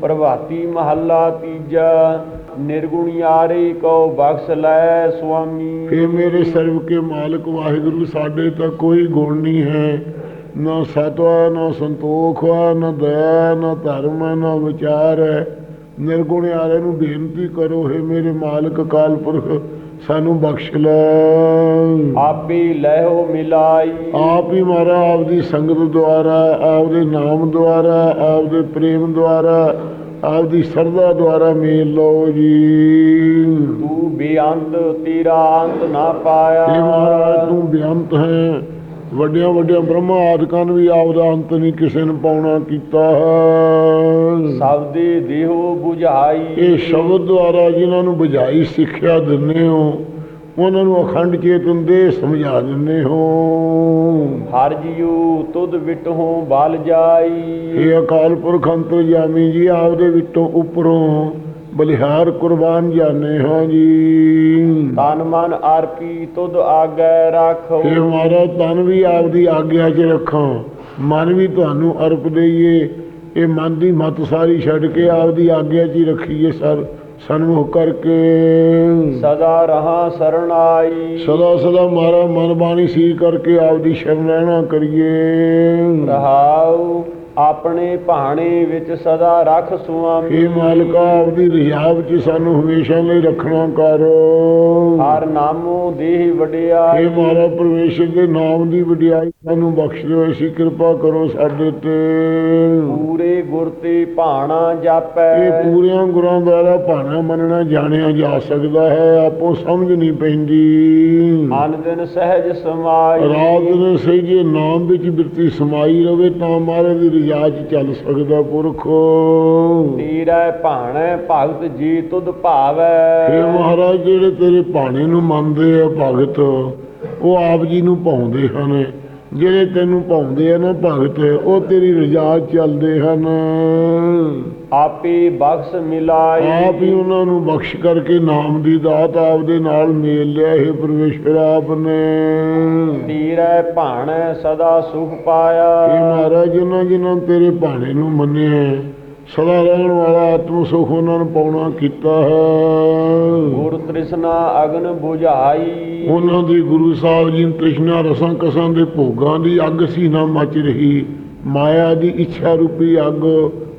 ਪ੍ਰਭਾਤੀ ਮਹੱਲਾ ਤੀਜਾ ਨਿਰਗੁਣਿਆਰੇ ਕੋ ਬਖਸ਼ ਲੈ ਸੁਆਮੀ। हे ਮੇਰੇ ਸਰਬ ਕੇ ਮਾਲਕ ਵਾਹਿਗੁਰੂ ਸਾਡੇ ਤਾਂ ਕੋਈ ਗੁਣ ਨਹੀਂ ਹੈ। ਨਾ ਸਤਵਾ ਨਾ ਸੰਤੋਖ ਵਾ ਨਾ ਦਇਆ ਨਾ ਧਰਮ ਹੈ, ਨਾ ਵਿਚਾਰ ਹੈ। ਨਿਰਗੁਣ ਵਾਲੇ ਨੂੰ ਬੇਨਤੀ ਕਰੋ हे ਮੇਰੇ ਮਾਲਕ ਕਾਲ ਪੁਰਖ ਸਾਨੂੰ ਬਖਸ਼ ਲੈ। ਆਪੇ ਲਹਿਓ ਮਿਲਾਈ। ਆਪ ਹੀ ਮਾਰਾ ਆਪਦੀ ਸੰਗਤ ਦੁਆਰਾ ਆਪਦੇ ਨਾਮ ਦੁਆਰਾ ਆਪਦੇ ਪ੍ਰੇਮ ਦੁਆਰਾ ਆਪਦੀ ਸਰਦਾ ਦੁਆਰਾ ਮੇਲ ਲਓ ਜੀ। ਤੂੰ ਬੇਅੰਤ ਤੇਰਾ ਅੰਤ ਨਾ ਪਾਇਆ। ਇਹ ਮਹਾਰਾਜ ਤੂੰ ਬੇਅੰਤ ਹੈ। ਵੱਡਿਆਂ ਵੱਡਿਆਂ ਬ੍ਰਹਮਾ ਆਦਿਕਾਂ ਨੇ ਵੀ ਆਪਦਾ ਅੰਤ ਨਹੀਂ ਕਿਸੇ ਨੂੰ ਪਾਉਣਾ ਕੀਤਾ ਹੈ। ਸਭ ਦੇ ਦੇਹੋ 부ਝਾਈ ਇਹ ਸ਼ਬਦ ਦੁਆਰਾ ਜਿਨ੍ਹਾਂ ਨੂੰ ਬੁਝਾਈ ਸਿੱਖਿਆ ਦਿੰਦੇ ਹੋ ਉਹਨਾਂ ਨੂੰ ਅਖੰਡ ਚੇਤਨ ਦੇ ਸਮਝਾ ਦਿੰਦੇ ਹੋ। ਹਰ ਜੀਉ ਤੁਧ ਵਿਟਹੋਂ ਬਲ ਜਾਈ। ਇਹ ਅਕਾਲ ਪੁਰਖ ਅੰਤਰਜਾਮੀ ਜੀ ਆਪਦੇ ਵਿੱਚੋਂ ਉੱਪਰੋਂ ਬਲਿਹਾਰ ਕੁਰਬਾਨ ਜਾਣੇ ਹਾਂ ਜੀ। ਤਨ ਮਨ ਅਰਪੀ ਤੁਧ ਆਗੈ ਰੱਖੋ। ਇਹ ਹਮਾਰਾ ਤਨ ਵੀ ਆਪਦੀ ਆਗਿਆ 'ਚ ਰੱਖਾਂ। ਮਨ ਵੀ ਤੁਹਾਨੂੰ ਅਰਪ ਦਈਏ। ਇਹ ਮਨ ਦੀ ਮਤ ਸਾਰੀ ਛੱਡ ਕੇ ਆਪਦੀ ਆਗਿਆ 'ਚ ਹੀ ਰੱਖੀਏ ਸਰ ਸਨਮੁਖ ਕਰਕੇ। ਸਦਾ ਰਹਾ ਸਰਣਾਈ। ਸਦਾ ਸਦਾ ਮਾਰਾ ਮਨ ਬਾਣੀ ਸੀ ਕਰਕੇ ਆਪਦੀ ਸ਼ਰਨ ਰਹਿਣਾ ਕਰੀਏ। ਰਹਾਉ ਆਪਣੇ ਭਾਣੇ ਵਿੱਚ ਸਦਾ ਰੱਖ ਸੁਆਮੀ। ਇਹ ਮਾਲਕਾ ਆਪਦੀ ਰਿਆਬ 'ਚ ਸਾਨੂੰ ਹਮੇਸ਼ਾ ਲਈ ਰੱਖਣਾ ਕਰ। ਹਰ ਨਾਮੋ ਦੇਹ ਵਡਿਆਈ। ਇਹ ਮਾਰਾ ਪਰਮੇਸ਼ਰ ਦੇ ਨਾਮ ਦੀ ਵਡਿਆਈ ਸਾਨੂੰ ਬਖਸ਼ ਦਿਓ ਐਸੀ ਕਿਰਪਾ ਕਰੋ ਸਾਡੇ ਤੇ। ਪੂਰੇ ਗੁਰ ਤੇ ਭਾਣਾ ਜਾਪੈ। ਇਹ ਪੂਰਿਆਂ ਗੁਰਾਂ ਦੁਆਰਾ ਭਾਣਾ ਮੰਨਣਾ ਜਾਣਿਆ ਜਾ ਸਕਦਾ ਹੈ ਆਪੋ ਸਮਝ ਨਹੀਂ ਪੈਂਦੀ। ਅਨ ਦਿਨ ਸਹਿਜ ਸਮਾਈ। ਰਾਤ ਨੂੰ ਸਹੀ ਨਾਮ ਵਿੱਚ ਬਿਰਤੀ ਸਮਾਈ ਰਵੇ ਤਾਂ ਮਾਰੇ ਦੀ ਰਿਆਜ ਚੱਲ ਸਕਦਾ ਪੁਰਖੋ। ਤੇਰਾ ਭਾਣੈ ਭਗਤ ਜੀ ਤੁਧ ਭਾਵੈ। ਇਹ ਮਹਾਰਾਜ ਜਿਹੜੇ ਤੇਰੇ ਭਾਣੇ ਨੂੰ ਮੰਨਦੇ ਆ ਭਗਤ ਉਹ ਆਪ ਜੀ ਨੂੰ ਪਾਉਂਦੇ ਹਨ। ਜਿਹੜੇ ਤੈਨੂੰ ਪਾਉਂਦੇ ਆ ਨਾ ਭਗਤ ਉਹ ਤੇਰੀ ਰਜਾ ਚੱਲਦੇ ਹਨ। ਆਪੇ ਬਖਸ਼ ਮਿਲਾਈ ਆਪ ਹੀ ਉਹਨਾਂ ਨੂੰ ਬਖਸ਼ ਕਰਕੇ ਨਾਮ ਦੀ ਦਾਤ ਆਪਦੇ ਨਾਲ ਮੇਲ ਲਿਆ ਹੈ ਪਰਮੇਸ਼ਰ ਆਪ ਨੇ ਤੇਰਾ ਭਾਣੈ ਸਦਾ ਸੁਖ ਇਹ ਪਾਇਆ ਮਹਾਰਾਜ ਜਿਨ੍ਹਾਂ ਜਿਨ੍ਹਾਂ ਤੇਰੇ ਭਾਣੇ ਨੂੰ ਮੰਨਿਆ ਸਦਾ ਰਹਿਣ ਵਾਲਾ ਆਤਮ ਸੁਖ ਉਹਨਾਂ ਨੂੰ ਪਾਉਣਾ ਕੀਤਾ ਹੈ। ਗੁਰ ਤ੍ਰਿਸ਼ਨਾ ਅਗਨ 부ਝਾਈ ਉਹਨਾਂ ਦੀ ਗੁਰੂ ਸਾਹਿਬ ਜੀ ਨੂੰ ਤ੍ਰਿਸ਼ਨਾ ਰਸਾਂ ਕਸਾਂ ਦੇ ਭੋਗਾਂ ਦੀ ਅੱਗ ਸੀ ਨਾ ਮਚ ਰਹੀ ਮਾਇਆ ਦੀ ਇੱਛਾ ਰੂਪੀ ਅੱਗ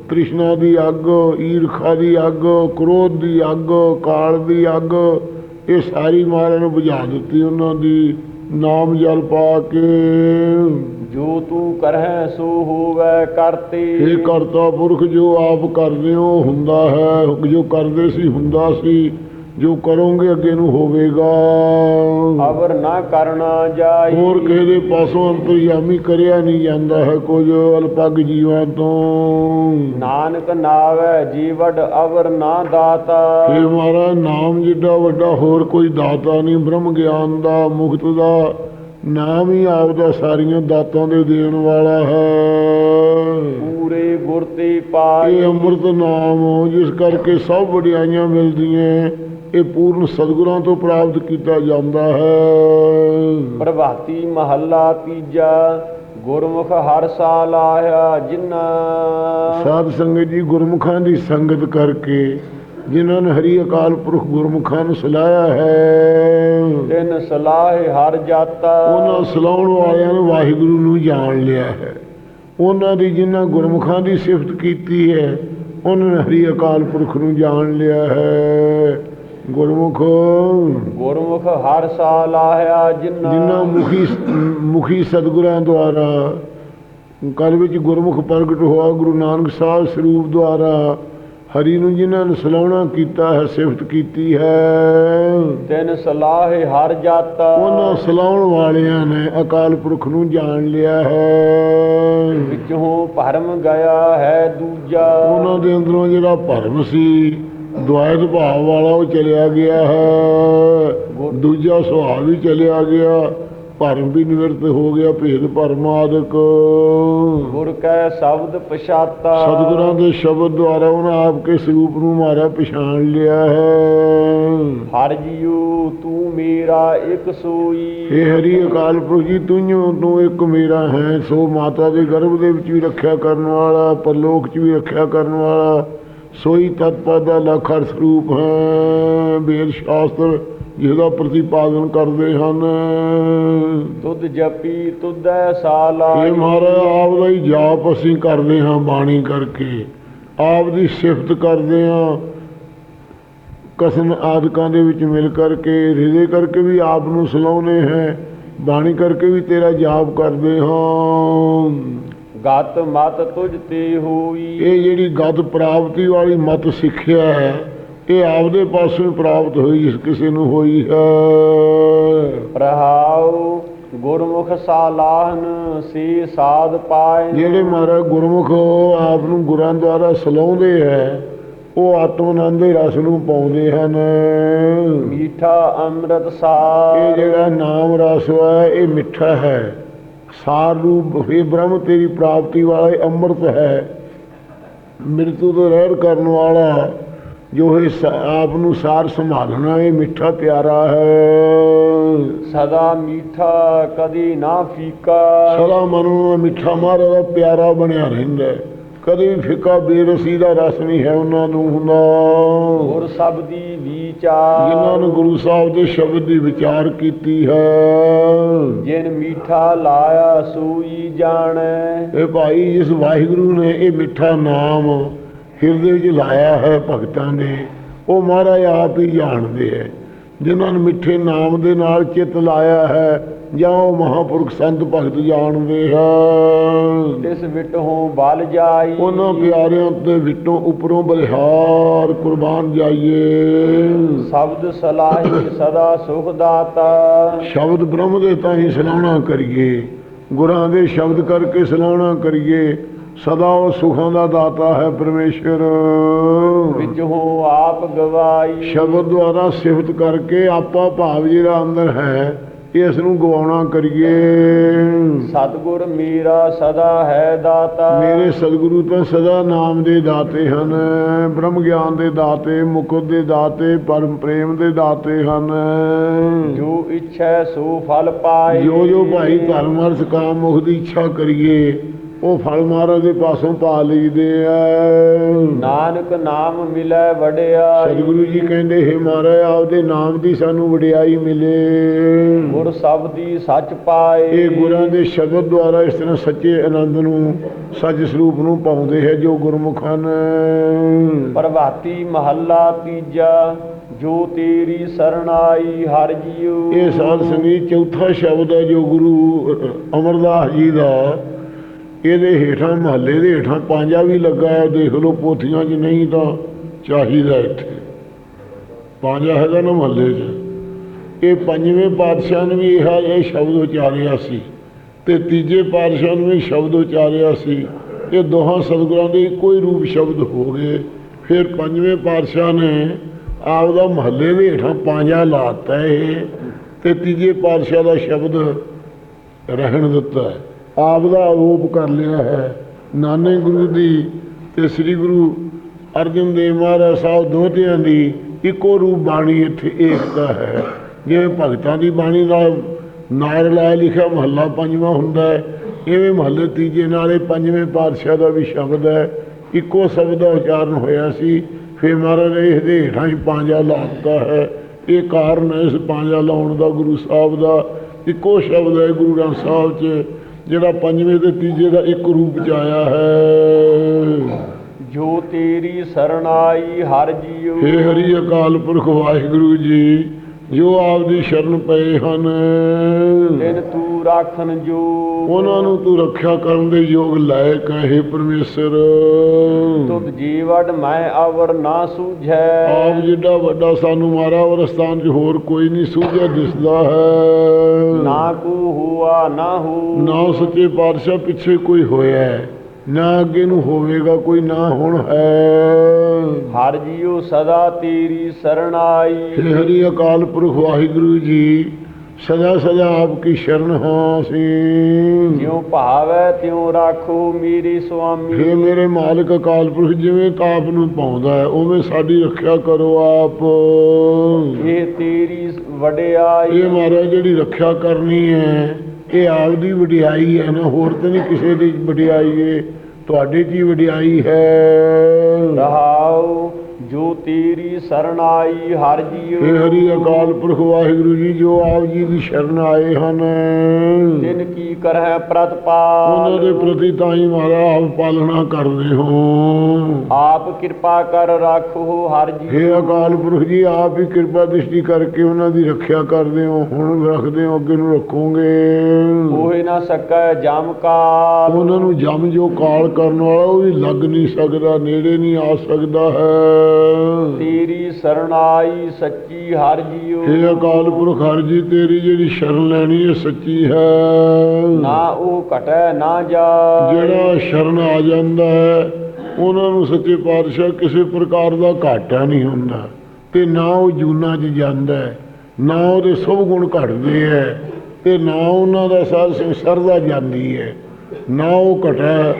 ਤ੍ਰਿਸ਼ਨਾ ਦੀ ਅੱਗ ਈਰਖਾ ਦੀ ਅੱਗ ਕ੍ਰੋਧ ਦੀ ਅੱਗ ਕਾਲ ਦੀ ਅੱਗ ਇਹ ਸਾਰੀ ਮਾਇਆ ਨੂੰ ਬੁਝਾ ਦਿੱਤੀ ਉਹਨਾਂ ਦੀ। ਨਾਮ ਜਲ ਪਾ ਕੇ। ਜੋ ਤੂੰ ਕਰਹਿ ਸੋ ਹੋਵੈ ਕਰਤੇ। ਇਹ ਕਰਤਾ ਪੁਰਖ ਜੋ ਆਪ ਕਰਦੇ ਹੋ ਹੁੰਦਾ ਹੈ। ਜੋ ਕਰਦੇ ਸੀ ਹੁੰਦਾ ਸੀ। ਜੋ ਕਰੋਗੇ ਅੱਗੇ ਨੂੰ ਹੋਵੇਗਾ। ਅਵਰ ਨਾ ਕਰਨਾ ਜਾਈ। ਹੋਰ ਕਿਸੇ ਦੇ ਪਾਸੋਂ ਅੰਤਰਯਾਮੀ ਕਰਿਆ ਨਹੀਂ ਜਾਂਦਾ ਹੈ ਕੁਝ ਅਲਪਗ ਜੀਵਾਂ ਤੋਂ। ਨਾਨਕ ਨਾਵੈ ਜੀਵਡ ਅਵਰ ਨਾ ਦਾਤਾ। ਇਹ ਮਹਾਰਾਜ ਨਾਮ ਜਿੱਡਾ ਵੱਡਾ ਹੋਰ ਕੋਈ ਦਾਤਾ ਨਹੀਂ ਬ੍ਰਹਮ ਗਿਆਨ ਦਾ ਮੁਕਤ ਦਾ। ਨਾਮ ਹੀ ਆਪਦਾ ਸਾਰੀਆਂ ਦਾਤਾਂ ਦੇ ਦੇਣ ਵਾਲਾ ਹੈ। ਪੂਰੇ ਗੁਰ ਤੇ ਪਾਈ ਇਹ ਅੰਮ੍ਰਿਤ ਨਾਮ ਜਿਸ ਕਰਕੇ ਸਭ ਵਡਿਆਈਆਂ ਮਿਲਦੀਆਂ। ਇਹ ਪੂਰਨ ਸਤਿਗੁਰਾਂ ਤੋਂ ਪ੍ਰਾਪਤ ਕੀਤਾ ਜਾਂਦਾ ਹੈ। ਪ੍ਰਭਾਤੀ ਮਹੱਲਾ ਤੀਜਾ ਗੁਰਮੁਖ ਹਰ ਸਾਲ ਆਇਆ ਜਿਨਾ ਸਾਧ ਸੰਗਤ ਜੀ ਗੁਰਮੁਖਾਂ ਦੀ ਸੰਗਤ ਕਰਕੇ ਜਿਨ੍ਹਾਂ ਨੇ ਹਰੀ ਅਕਾਲ ਪੁਰਖ ਗੁਰਮੁਖਾਂ ਨੂੰ ਸਲਾਇਆ ਹੈ। ਤਿਨ ਸਲਾਹ ਹਰ ਜਾਤਾ। ਉਹਨਾਂ ਸਲਾਉਣ ਵਾਲਿਆਂ ਨੇ ਵਾਹਿਗੁਰੂ ਨੂੰ ਜਾਣ ਲਿਆ ਹੈ। ਉਹਨਾਂ ਦੀ ਜਿਨ੍ਹਾਂ ਗੁਰਮੁਖਾਂ ਦੀ ਸਿਫਤ ਕੀਤੀ ਹੈ ਉਹਨਾਂ ਨੇ ਹਰੀ ਅਕਾਲ ਪੁਰਖ ਨੂੰ ਜਾਣ ਲਿਆ ਹੈ। ਗੁਰਮੁਖ ਗੁਰਮੁਖ ਹਰ ਸਾਲ ਆਇਆ ਜਿਨਾ ਜਿਨ੍ਹਾਂ ਮੁਖੀ ਮੁਖੀ ਸਤਿਗੁਰਾਂ ਦੁਆਰਾ ਕਲ ਵਿੱਚ ਗੁਰਮੁਖ ਪ੍ਰਗਟ ਹੋਆ ਗੁਰੂ ਨਾਨਕ ਸਾਹਿਬ ਸਰੂਪ ਦੁਆਰਾ ਹਰੀ ਨੂੰ ਜਿਨ੍ਹਾਂ ਨੇ ਸਲਾਉਣਾ ਕੀਤਾ ਹੈ ਸਿਫਤ ਕੀਤੀ ਹੈ। ਤਿਨ ਸਲਾਹ ਹਰ ਜਾਤਾ। ਉਹਨਾਂ ਸਲਾਉਣ ਵਾਲਿਆਂ ਨੇ ਅਕਾਲ ਪੁਰਖ ਨੂੰ ਜਾਣ ਲਿਆ ਹੈ। ਵਿੱਚੋਂ ਭਰਮ ਗਿਆ ਹੈ ਦੂਜਾ। ਉਹਨਾਂ ਦੇ ਅੰਦਰੋਂ ਜਿਹੜਾ ਭਰਮ ਸੀ ਦੁਆਇਤ ਭਾਵ ਵਾਲਾ ਉਹ ਚਲਿਆ ਗਿਆ ਹੈ। ਦੂਜਾ ਸੁਭਾਅ ਵੀ ਚਲਿਆ ਗਿਆ। ਭਰਮ ਵੀ ਨਿਵਰਤ ਹੋ ਗਿਆ ਭੇਦ ਭਰਮ ਆਦਿਕ। ਗੁਰ ਕੈ ਸ਼ਬਦ ਪਛਾਤਾ। ਸਤਿਗੁਰਾਂ ਦੇ ਸ਼ਬਦ ਦੁਆਰਾ ਉਹਨਾਂ ਆਪ ਕੇ ਸਰੂਪ ਨੂੰ ਮਾਰਾ ਪਛਾਣ ਲਿਆ ਹੈ। ਹਰ ਜੀਉ ਤੂੰ ਮੇਰਾ ਇੱਕ ਸੋਈ। ਇਹ ਹਰੀ ਅਕਾਲ ਪੁਰਖ ਜੀ ਤੂੰ ਤੂੰ ਇੱਕ ਮੇਰਾ ਹੈ। ਸੋ ਮਾਤਾ ਦੇ ਗਰਭ ਦੇ ਵਿੱਚ ਵੀ ਰੱਖਿਆ ਕਰਨ ਵਾਲਾ ਪਰਲੋਕ 'ਚ ਵੀ ਰੱਖਿਆ ਕਰਨ ਵਾਲਾ। ਸੋਈ ਤਤਪਦ ਦਾ ਲਖਰ ਸਰੂਪ ਹੈ। ਵੇਦ ਸ਼ਾਸਤਰ ਜਿਹਦਾ ਪ੍ਰਤੀਪਾਦਨ ਕਰਦੇ ਹਨ। ਤੁਧ ਜਪੀ ਤੁਧੈ ਸਾਲਾ ਇਹ ਮਹਾਰਾਜ ਆਪ ਦਾ ਹੀ ਜਾਪ ਅਸੀਂ ਕਰਦੇ ਹਾਂ ਬਾਣੀ ਕਰਕੇ। ਆਪ ਦੀ ਸਿਫਤ ਕਰਦੇ ਹਾਂ। ਕਸਮ ਆਦਿਕਾਂ ਦੇ ਵਿੱਚ ਮਿਲ ਕਰਕੇ ਹਿਰਦੇ ਕਰਕੇ ਵੀ ਆਪ ਨੂੰ ਸਲਾਉਨੇ ਹੈ। ਬਾਣੀ ਕਰਕੇ ਵੀ ਤੇਰਾ ਜਾਪ ਕਰਦੇ ਹਾਂ। ਗਤ ਮਤ ਤੁਝ ਤੇ ਹੋਈ। ਇਹ ਜਿਹੜੀ ਗਦ ਪ੍ਰਾਪਤੀ ਵਾਲੀ ਮਤ ਸਿੱਖਿਆ ਹੈ ਇਹ ਆਪਦੇ ਪਾਸੋਂ ਪ੍ਰਾਪਤ ਹੋਈ ਜਿਸ ਕਿਸੇ ਨੂੰ ਹੋਈ ਹੈ। ਪ੍ਰਹਾਉ ਗੁਰਮੁਖ ਸਾਲਾਹਨ ਸੀ ਸਾਧ ਪਾਏ। ਜਿਹੜੇ ਮਹਾਰਾਜ ਗੁਰਮੁਖ ਆਪ ਨੂੰ ਗੁਰਾਂ ਦੁਆਰਾ ਸਲਾਉਂਦੇ ਹੈ ਉਹ ਆਤਮਨੰਦ ਦੇ ਰਸ ਨੂੰ ਪਾਉਂਦੇ ਹਨ। ਮੀਠਾ ਅੰਮ੍ਰਿਤ ਇਹ ਸਾਰ ਜਿਹੜਾ ਨਾਮ ਰਸ ਹੈ ਇਹ ਮਿੱਠਾ ਹੈ। ਸਾਰ ਰੂਪ ਇਹ ਬ੍ਰਹਮ ਤੇਰੀ ਪ੍ਰਾਪਤੀ ਵਾਲਾ ਅੰਮ੍ਰਿਤ ਹੈ। ਮ੍ਰਿਤੂ ਤੋਂ ਰਹਿਰ ਕਰਨ ਵਾਲਾ ਜੋ ਇਹ ਸ- ਆਪ ਨੂੰ ਸਾਰ ਸੰਭਾਲਣਾ ਇਹ ਮਿੱਠਾ ਪਿਆਰਾ ਹੈ। ਸਦਾ ਮੀਠਾ ਕਦੀ ਨਾ ਫੀਕਾ। ਸਦਾ ਮਨੋਂ ਮਿੱਠਾ ਮਾਰਾ ਦਾ ਪਿਆਰਾ ਬਣਿਆ ਰਹਿੰਦਾ ਹੈ। ਕਦੇ ਵੀ ਫਿੱਕਾ ਬੇਰਸੀ ਦਾ ਰਸ ਨਹੀਂ ਹੈ ਉਹਨਾਂ ਨੂੰ ਹੁੰਦਾ। ਗੁਰ ਸਬਦੀ ਵਿਚਾਰ। ਜਿਨ੍ਹਾਂ ਨੇ ਗੁਰੂ ਸਾਹਿਬ ਦੇ ਸ਼ਬਦ ਦੀ ਵਿਚਾਰ ਕੀਤੀ ਹੈ। ਜਿਨ ਮੀਠਾ ਲਾਇਆ ਸੂਈ ਜਾਣੈ। ਇਹ ਭਾਈ ਜਿਸ ਵਾਹਿਗੁਰੂ ਨੇ ਇਹ ਮਿੱਠਾ ਨਾਮ ਹਿਰਦੇ ਵਿੱਚ ਲਾਇਆ ਹੈ ਭਗਤਾਂ ਨੇ ਉਹ ਮਹਾਰਾਜ ਆਪ ਹੀ ਜਾਣਦੇ ਹੈ। ਜਿਨ੍ਹਾਂ ਨੇ ਮਿੱਠੇ ਨਾਮ ਦੇ ਨਾਲ ਚਿੱਤ ਲਾਇਆ ਹੈ ਜਾਂ ਉਹ ਮਹਾਪੁਰਖ ਸੰਤ ਭਗਤ ਜਾਣਦੇ ਹੈ ਤਿਸ ਵਿਟਹੋਂ ਬਲ ਜਾਈ। ਉਹਨਾਂ ਪਿਆਰਿਆਂ ਤੇ ਵਿਟੋਂ ਉੱਪਰੋਂ ਬਲਿਹਾਰ ਕੁਰਬਾਨ ਜਾਈਏ। ਸ਼ਬਦ ਸਲਾਹੀ ਸਦਾ ਸੁਖ ਦਾਤਾ। ਸ਼ਬਦ ਬ੍ਰਹਮ ਦੇ ਤਾਂ ਹੀ ਸਲਾਹਣਾ ਕਰੀਏ। ਗੁਰਾਂ ਦੇ ਸ਼ਬਦ ਕਰਕੇ ਸਲਾਹਣਾ ਕਰੀਏ। ਸਦਾ ਉਹ ਸੁਖਾਂ ਦਾ ਦਾਤਾ ਹੈ ਪਰਮੇਸ਼ਰ। ਵਿਚਹੋਂ ਆਪ ਗਵਾਈ। ਸ਼ਬਦ ਦੁਆਰਾ ਸਿਫਤ ਕਰਕੇ ਆਪਾ ਭਾਵ ਜਿਹੜਾ ਅੰਦਰ ਹੈ ਇਸ ਨੂੰ ਗਵਾਉਣਾ ਕਰੀਏ। ਸਤਿਗੁਰ ਮੇਰਾ ਸਦਾ ਹੈ ਦਾਤਾ। ਮੇਰੇ ਸਤਿਗੁਰੂ ਤਾਂ ਸਦਾ ਨਾਮ ਦੇ ਦਾਤੇ ਹਨ ਬ੍ਰਹਮ ਗਿਆਨ ਦੇ ਦਾਤੇ ਮੁਕਤ ਦੇ ਦਾਤੇ ਪਰਮ ਪ੍ਰੇਮ ਦੇ ਦਾਤੇ ਹਨ। ਜੋ ਇੱਛੈ ਸੋ ਫਲ ਪਾਏ। ਜੋ ਜੋ ਭਾਈ ਧਰਮ ਅਰਥ ਕਾਮ ਮੁਖ ਦੀ ਇੱਛਾ ਕਰੀਏ ਉਹ ਫਲ ਮਹਾਰਾਜ ਦੇ ਪਾਸੋਂ ਪਾ ਲਈਦੇ ਆ। ਨਾਨਕ ਨਾਮ ਮਿਲੈ ਵਡਿਆਈ ਸਤਿਗੁਰੂ ਜੀ ਕਹਿੰਦੇ ਹੈ ਮਹਾਰਾਜ ਆਪਦੇ ਨਾਮ ਦੀ ਸਾਨੂੰ ਵਡਿਆਈ ਮਿਲੇ। ਗੁਰ ਸਬਦੀ ਸੱਚ ਪਾਏ। ਇਹ ਗੁਰਾਂ ਦੇ ਸ਼ਬਦ ਦੁਆਰਾ ਇਸ ਤਰ੍ਹਾਂ ਸੱਚੇ ਆਨੰਦ ਨੂੰ ਸੱਚ ਸਰੂਪ ਨੂੰ ਪਾਉਂਦੇ ਹੈ ਜੋ ਗੁਰਮੁਖ ਹਨ ਪ੍ਰਭਾਤੀ ਮਹੱਲਾ ਤੀਜਾ ਜੋ ਤੇਰੀ ਸਰਣਾਈ ਹਰ ਜੀਉ। ਇਹ ਸਾਧ ਸੰਗੀਤ ਚੌਥਾ ਸ਼ਬਦ ਹੈ ਜੋ ਗੁਰੂ ਅਮਰਦਾਸ ਜੀ ਦਾ। ਇਹਦੇ ਹੇਠਾਂ ਮਹੱਲੇ ਦੇ ਹੇਠਾਂ ਪੰਜਾ ਵੀ ਲੱਗਾ ਹੈ, ਦੇਖ ਲਓ ਪੋਥੀਆਂ 'ਚ ਨਹੀਂ ਤਾਂ ਚਾਹੀਦਾ ਇੱਥੇ। ਪੰਜਾ ਹੈਗਾ ਨਾ ਮਹੱਲੇ 'ਚ। ਇਹ ਪੰਜਵੇਂ ਪਾਤਸ਼ਾਹ ਨੇ ਵੀ ਇਹ ਇਹ ਸ਼ਬਦ ਉਚਾਰਿਆ ਸੀ ਤੇ ਤੀਜੇ ਪਾਤਸ਼ਾਹ ਨੇ ਵੀ ਸ਼ਬਦ ਉਚਾਰਿਆ ਸੀ। ਇਹ ਦੋਹਾਂ ਸਤਿਗੁਰਾਂ ਦੇ ਇੱਕੋ ਹੀ ਰੂਪ ਸ਼ਬਦ ਹੋ ਗਏ। ਫਿਰ ਪੰਜਵੇਂ ਪਾਤਸ਼ਾਹ ਨੇ ਆਪਦਾ ਮਹੱਲੇ ਦੇ ਹੇਠਾਂ ਪੰਜਾ ਲਾਤਾ ਇਹ ਤੇ ਤੀਜੇ ਪਾਤਸ਼ਾਹ ਦਾ ਸ਼ਬਦ ਰਹਿਣ ਦਿੱਤਾ ਹੈ। ਆਪ ਦਾ ਆਰੋਪ ਕਰ ਲਿਆ ਹੈ। ਨਾਨਕ ਗੁਰੂ ਦੀ ਤੇ ਸ੍ਰੀ ਗੁਰੂ ਅਰਜਨ ਦੇਵ ਮਹਾਰਾਜ ਸਾਹਿਬ ਦੋਹਤਿਆਂ ਦੀ ਇੱਕੋ ਰੂਪ ਬਾਣੀ ਇੱਥੇ ਏਕਤਾ ਹੈ। ਜਿਵੇਂ ਭਗਤਾਂ ਦੀ ਬਾਣੀ ਦਾ ਨਾਰ ਲਾਇਆ ਲਿਖਿਆ ਮਹੱਲਾ ਪੰਜਵਾਂ ਹੁੰਦਾ ਹੈ, ਇਵੇਂ ਮਹੱਲੇ ਤੀਜੇ ਨਾਲੇ ਪੰਜਵੇਂ ਪਾਤਸ਼ਾਹ ਦਾ ਵੀ ਸ਼ਬਦ ਹੈ। ਇੱਕੋ ਸ਼ਬਦ ਦਾ ਉਚਾਰਨ ਹੋਇਆ ਸੀ। ਫਿਰ ਮਹਾਰਾਜ ਨੇ ਇਹਦੇ ਹੇਠਾਂ ਹੀ ਪੰਜਾ ਲਾਤਾ ਹੈ। ਇਹ ਕਾਰਨ ਹੈ ਇਸ ਪੰਜਾ ਲਾਉਣ ਦਾ ਗੁਰੂ ਸਾਹਿਬ ਦਾ ਇੱਕੋ ਸ਼ਬਦ ਹੈ, ਗੁਰੂ ਗ੍ਰੰਥ ਸਾਹਿਬ 'ਚ ਜਿਹੜਾ ਪੰਜਵੇਂ ਤੇ ਤੀਜੇ ਦਾ ਇੱਕ ਰੂਪ 'ਚ ਆਇਆ ਹੈ। ਜੋ ਤੇਰੀ ਸਰਣਾਈ ਹਰ ਜੀਉ। ਹੇ ਹਰੀ ਅਕਾਲ ਪੁਰਖ ਵਾਹਿਗੁਰੂ ਜੀ ਜੋ ਆਪ ਦੀ ਸ਼ਰਨ ਪਏ ਹਨ। ਤਿਨ ਤੂੰ ਰਾਖਨ ਜੋ ਉਹਨਾਂ ਨੂੰ ਤੂੰ ਰੱਖਿਆ ਕਰਨ ਦੇ ਯੋਗ ਲਾਇਕ ਹੈ ਪਰਮੇਸ਼ਰ। ਤੁਧ ਜੀਵੜ ਮੈਂ ਅਵਰ ਨਾ ਸੂਝੈ। ਆਪ ਜਿੱਡਾ ਵੱਡਾ ਸਾਨੂੰ ਮਾਰਾ ਵਰਸਤਾਨ 'ਚ ਹੋਰ ਕੋਈ ਨਹੀਂ ਸੂਝਿਆ ਦਿਸਦਾ ਹੈ। ਨਾ ਕੂ ਹੁਆ ਨਾ ਹੂ। ਨਾ ਸੱਚੇ ਪਾਤਸ਼ਾਹ ਪਿੱਛੇ ਕੋਈ ਹੋਇਆ ਹੈ, ਨਾ ਅੱਗੇ ਨੂੰ ਹੋਵੇਗਾ ਕੋਈ ਨਾ ਹੁਣ ਹੈ। ਹਰ ਜੀਉ ਸਦਾ ਤੇਰੀ ਸਰਣਾਈ ਹੇ ਹਰੀ ਅਕਾਲ ਪੁਰਖ ਵਾਹਿਗੁਰੂ ਜੀ। ਸਦਾ ਸਦਾ ਆਪ ਕੀ ਸ਼ਰਨ ਹਾਂ ਅਸੀਂ ਜਿਉ ਭਾਵੈ ਤਿਉ ਰਾਖੋ ਮੇਰੀ ਸੁਆਮੀ। ਹੇ ਮੇਰੇ ਮਾਲਕ ਅਕਾਲ ਪੁਰਖ ਜਿਵੇਂ ਤਾਪ ਨੂੰ ਪਾਉਂਦਾ ਹੈ ਉਵੇਂ ਸਾਡੀ ਰੱਖਿਆ ਕਰੋ ਆਪ। ਇਹ ਤੇਰੀ ਵਡਿਆਈ। ਇਹ ਮਹਾਰਾਜ ਜਿਹੜੀ ਰੱਖਿਆ ਕਰਨੀ ਹੈ ਇਹ ਆਪ ਦੀ ਵਡਿਆਈ ਹੈ ਨਾ ਹੋਰ ਤਾਂ ਨਹੀਂ ਕਿਸੇ ਦੀ ਵਡਿਆਈ ਹੈ। ਤੁਹਾਡੇ ਹੀ ਵਡਿਆਈ ਹੈ? ਰਹਾਉ ਜੋ ਤੇਰੀ ਸਰਣ ਆਈ ਹਰ ਜੀਉ ਹੇ ਹਰੀ ਅਕਾਲ ਪੁਰਖ ਵਾਹਿਗੁਰੂ ਜੀ ਜੋ ਆਪ ਜੀ ਦੀ ਸ਼ਰਨ ਆਏ ਹਨ। ਤਿਨ ਕੀ ਕਰਹਿ ਪ੍ਰਤਪਾਲ। ਉਹਨਾਂ ਦੇ ਪ੍ਰਤੀ ਤਾਂ ਹੀ ਮਾਰਾ ਆਪ ਪਾਲਣਾ ਕਰਦੇ ਹੋ। ਆਪ ਕਿਰਪਾ ਕਰ ਰਾਖੋ ਹਰ ਜੀ ਹੇ ਅਕਾਲ ਪੁਰਖ ਜੀ ਆਪ ਹੀ ਕਿਰਪਾ ਦ੍ਰਿਸ਼ਟੀ ਕਰਕੇ ਉਹਨਾਂ ਦੀ ਰੱਖਿਆ ਕਰਦੇ ਹੋ ਹੁਣ ਰੱਖਦੇ ਹੋ ਅੱਗੇ ਨੂੰ ਰੱਖੋਗੇ। ਹੋਏ ਨਾ ਸਕੈ ਜਮ ਕਾਲ। ਉਹਨਾਂ ਨੂੰ ਜਮ ਜੋ ਕਾਲ ਕਰਨ ਵਾਲਾ ਉਹ ਵੀ ਲੱਗ ਨਹੀਂ ਸਕਦਾ ਨੇੜੇ ਨਹੀਂ ਆ ਸਕਦਾ ਹੈ। ਤੇਰੀ ਸਰਣ ਆਈ ਸੱਚੀ ਹਰ ਜੀਉ ਹੇ ਅਕਾਲ ਪੁਰਖ ਹਰ ਜੀ ਤੇਰੀ ਜਿਹੜੀ ਸ਼ਰਨ ਲੈਣੀ ਹੈ ਸੱਚੀ ਹੈ। ਨਾ ਉਹ ਘਟੈ ਨਾ ਜਾ ਜਿਹੜਾ ਸ਼ਰਨ ਆ ਜਾਂਦਾ ਹੈ ਉਹਨਾਂ ਨੂੰ ਸੱਚੇ ਪਾਤਸ਼ਾਹ ਕਿਸੇ ਪ੍ਰਕਾਰ ਦਾ ਘਾਟਾ ਨਹੀਂ ਹੁੰਦਾ। ਤੇ ਨਾ ਉਹ ਜੂਨਾ 'ਚ ਜਾਂਦਾ ਹੈ, ਨਾ ਉਹਦੇ ਸਭ ਗੁਣ ਘਟਦੇ ਹੈ ਤੇ ਨਾ ਉਹਨਾਂ ਦਾ ਸਾਧ ਸੰਗ ਸਰਦਾ ਜਾਂਦੀ ਹੈ। ਨਾ ਉਹ ਘਟਾ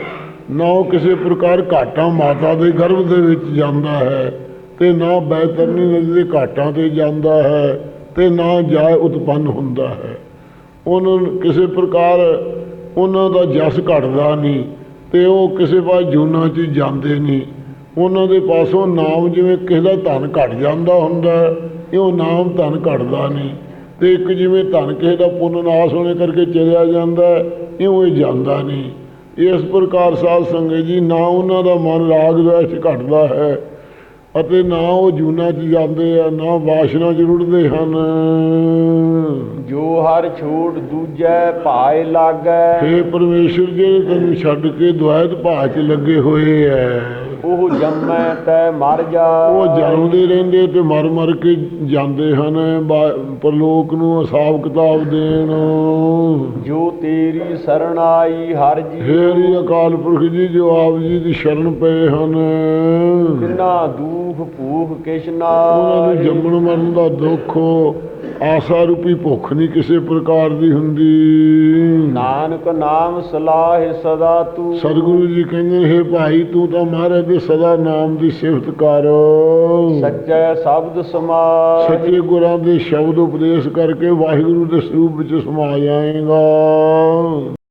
ਨਾ ਉਹ ਕਿਸੇ ਪ੍ਰਕਾਰ ਘਾਟਾ ਮਾਤਾ ਦੇ ਗਰਭ ਦੇ ਵਿੱਚ ਜਾਂਦਾ ਹੈ ਤੇ ਨਾ ਬੈਤਰਨੀ ਨਦੀ ਦੇ ਘਾਟਾਂ ਤੇ ਜਾਂਦਾ ਹੈ ਤੇ ਨਾ ਜਾਇ ਉਤਪੰਨ ਹੁੰਦਾ ਹੈ। ਉਹਨਾਂ ਕਿਸੇ ਪ੍ਰਕਾਰ ਉਹਨਾਂ ਦਾ ਜਸ ਘਟਦਾ ਨਹੀਂ ਤੇ ਉਹ ਕਿਸੇ ਪਾਸ ਜੂਨਾ 'ਚ ਜਾਂਦੇ ਨਹੀਂ। ਉਹਨਾਂ ਦੇ ਪਾਸੋਂ ਨਾਮ ਜਿਵੇਂ ਕਿਸੇ ਦਾ ਧਨ ਘਟ ਜਾਂਦਾ ਹੁੰਦਾ ਹੈ, ਇਉਂ ਨਾਮ ਧਨ ਘਟਦਾ ਨਹੀਂ। ਤੇ ਇੱਕ ਜਿਵੇਂ ਧਨ ਕਿਸੇ ਦਾ ਪੁੰਨ ਨਾਸ ਹੋਣੇ ਕਰਕੇ ਚਲਿਆ ਜਾਂਦਾ ਹੈ, ਇਉਂ ਇਹ ਜਾਂਦਾ ਨਹੀਂ। ਇਸ ਪ੍ਰਕਾਰ ਸਾਧ ਸੰਗਤ ਜੀ ਨਾ ਉਹਨਾਂ ਦਾ ਮਨ ਰਾਗ ਦਵੇਸ਼ ਘਟਦਾ ਹੈ ਅਤੇ ਨਾ ਉਹ ਜੂਨਾ 'ਚ ਜਾਂਦੇ ਆ ਨਾ ਵਾਸ਼ਨਾ 'ਚ ਰੁੜਦੇ ਹਨ। ਜੋ ਹਰ ਛੋੜ ਦੂਜੈ ਭਾਏ ਲਾਗੈ। ਹੇ ਪਰਮੇਸ਼ਰ ਜਿਹੜੇ ਤੈਨੂੰ ਛੱਡ ਕੇ ਦੁਆਇਤ ਭਾਅ 'ਚ ਲੱਗੇ ਹੋਏ ਐ। ਉਹ ਜੰਮੈ ਤੈ ਮਰ ਜਾ। ਉਹ ਜਨਮਦੇ ਰਹਿੰਦੇ ਤੇ ਮਰ ਮਰ ਕੇ ਜਾਂਦੇ ਹਨ। ਪਰਲੋਕ ਨੂੰ ਹਿਸਾਬ ਕਿਤਾਬ ਦੇਣ। ਜੋ ਤੇਰੀ ਸਰਣ ਆਈ ਹਰ ਜੀ ਹਰੀ ਅਕਾਲ ਪੁਰਖ ਜੀ ਜੋ ਆਪ ਜੀ ਦੀ ਸ਼ਰਨ ਪਏ ਹਨ। ਤਿਨਾ ਦੁਖ ਭੂਖ ਕਿਛ ਉਹਨਾਂ ਨੂੰ ਜੰਮਣ ਮਰਨ ਦਾ ਦੁੱਖ ਆਸਾ ਰੂਪੀ ਭੁੱਖ ਨਹੀਂ ਕਿਸੇ ਪ੍ਰਕਾਰ ਦੀ ਹੁੰਦੀ। ਨਾਨਕ ਨਾਮ ਸਲਾਹ ਸਦਾ ਤੂੰ। ਸਤਿਗੁਰੂ ਜੀ ਕਹਿੰਦੇ ਹੇ ਭਾਈ ਤੂੰ ਤਾਂ ਮਹਾਰਾਜ ਦੇ ਸਦਾ ਨਾਮ ਦੀ ਸਿਫਤ ਕਰ। ਸੱਚੈ ਸ਼ਬਦ ਸਮਾਹਿ ਸੱਚੇ ਗੁਰਾਂ ਦੇ ਸ਼ਬਦ ਉਪਦੇਸ਼ ਕਰਕੇ ਵਾਹਿਗੁਰੂ ਦੇ ਸਰੂਪ ਵਿੱਚ ਸਮਾ ਜਾਏਗਾ।